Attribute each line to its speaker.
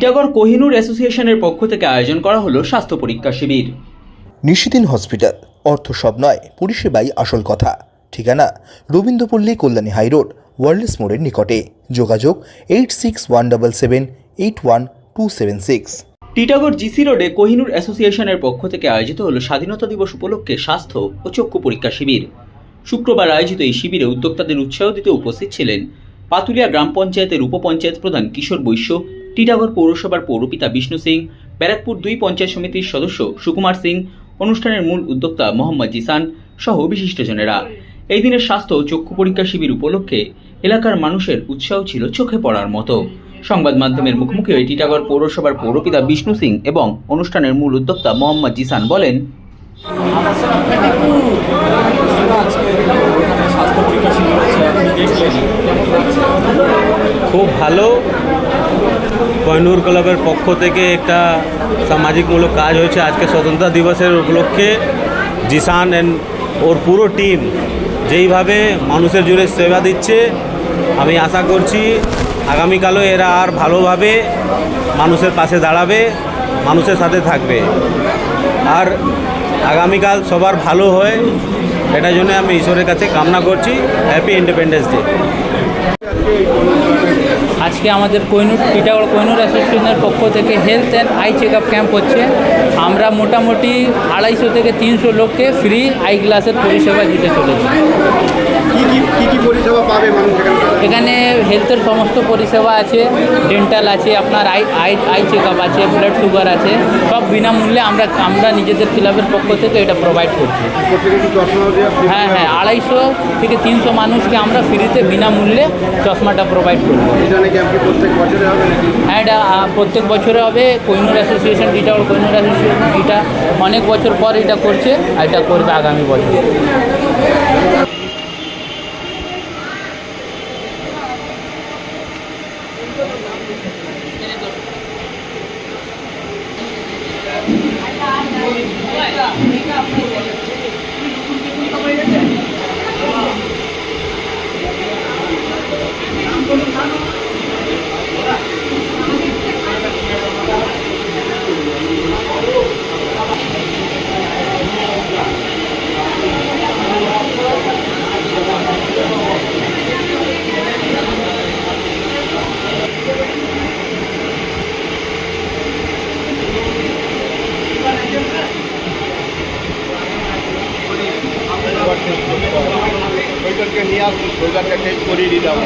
Speaker 1: টিটাগড় কোহিনুর অ্যাসোসিয়েশনের পক্ষ থেকে আয়োজন করা হলো স্বাস্থ্য পরীক্ষা শিবির।
Speaker 2: নিশিদিন হসপিটাল অর্থ সব নয় পরিষেবাই আসল কথা। ঠিকানা রবীন্দ্রপল্লী কল্যাণী হাইরোড ওয়ার্ল্ডস মোড়ের নিকটে। যোগাযোগ eight six one double seven eight one two seven six.
Speaker 1: Titagarh GC রোডে কোহিনুর অ্যাসোসিয়েশনের পক্ষ থেকে আয়োজিত হল স্বাধীনতা দিবস উপলক্ষে স্বাস্থ্য ও চক্ষু পরীক্ষা শিবির। শুক্রবার আয়োজিত এই শিবিরে উদ্যোক্তাদের উৎসাহ দিতে উপস্থিত ছিলেন পাতুলিয়া গ্রাম পঞ্চায়েতের উপপঞ্চায়েত প্রধান কিশোর বৈশ্য টিটাগড় পৌরসভার পৌরপিতা বিষ্ণু সিং, ব্যারাকপুর দুই পঞ্চায়েত সমিতির সদস্য সুকুমার সিং, অনুষ্ঠানের মূল উদ্যোক্তা মোহাম্মদ জিসান সহ বিশিষ্টজনেরা। এই দিনের স্বাস্থ্য চক্ষু পরীক্ষা শিবির উপলক্ষে এলাকার মানুষের উৎসাহ ছিল চোখে পড়ার মতো। সংবাদ মাধ্যমের মুখোমুখি হয়ে টিটাগড় পৌরসভার পৌরপিতা বিষ্ণু সিং এবং অনুষ্ঠানের মূল উদ্যোক্তা মোহাম্মদ জিসান বলেন
Speaker 3: খুব ভালো। কয়নুর ক্লাবের পক্ষ থেকে একটা সামাজিকমূলক কাজ হয়েছে আজকে স্বতন্ত্রতা দিবসের উপলক্ষে। জিসান অ্যান্ড ওর পুরো টিম যেইভাবে মানুষের জুড়ে সেবা দিচ্ছে, আমি আশা করছি আগামীকালও এরা আর ভালোভাবে মানুষের পাশে দাঁড়াবে, মানুষের সাথে থাকবে। আর আগামীকাল সবার ভালো হয়, এটার জন্য আমি ঈশ্বরের কাছে কামনা করছি। হ্যাপি ইন্ডিপেন্ডেন্স ডে
Speaker 4: আজকে আমাদের কৈনুর টিটাগড় কৈনুর অ্যাসোসিয়েশনের পক্ষ থেকে health and eye check up camp হচ্ছে। আমরা মোটামুটি আড়াইশো থেকে তিনশো লোককে ফ্রি আই গ্লাসের পরিষেবা দিতে চলেছি।
Speaker 5: কি কি কি কি পরিষেবা এখানে?
Speaker 4: হেলথের সমস্ত পরিষেবা আছে ডেন্টাল আছে আপনার eye eye eye check up আছে ব্লাড সুগার আছে সব বিনামূল্যে আমরা আমরা নিজেদের ক্লাবের পক্ষ থেকে এটা প্রোভাইড করছি। হ্যাঁ হ্যাঁ আড়াইশো থেকে তিনশো মানুষকে আমরা ফ্রিতে বিনামূল্যে চশমাটা প্রোভাইড করব।
Speaker 5: এটা প্রত্যেক বছরে হবে নাকি?
Speaker 4: হ্যাঁ এটা প্রত্যেক বছরে হবে। কৈনুর অ্যাসোসিয়েশন এটা কৈনুর অ্যাসোসিয়েশন এটা অনেক বছর পর এটা করছে আর এটা করবে আগামী বছর।
Speaker 5: ওইটাকে নিয়ে আসুন ওইটাকে টেস্ট করিয়ে দিতে হবে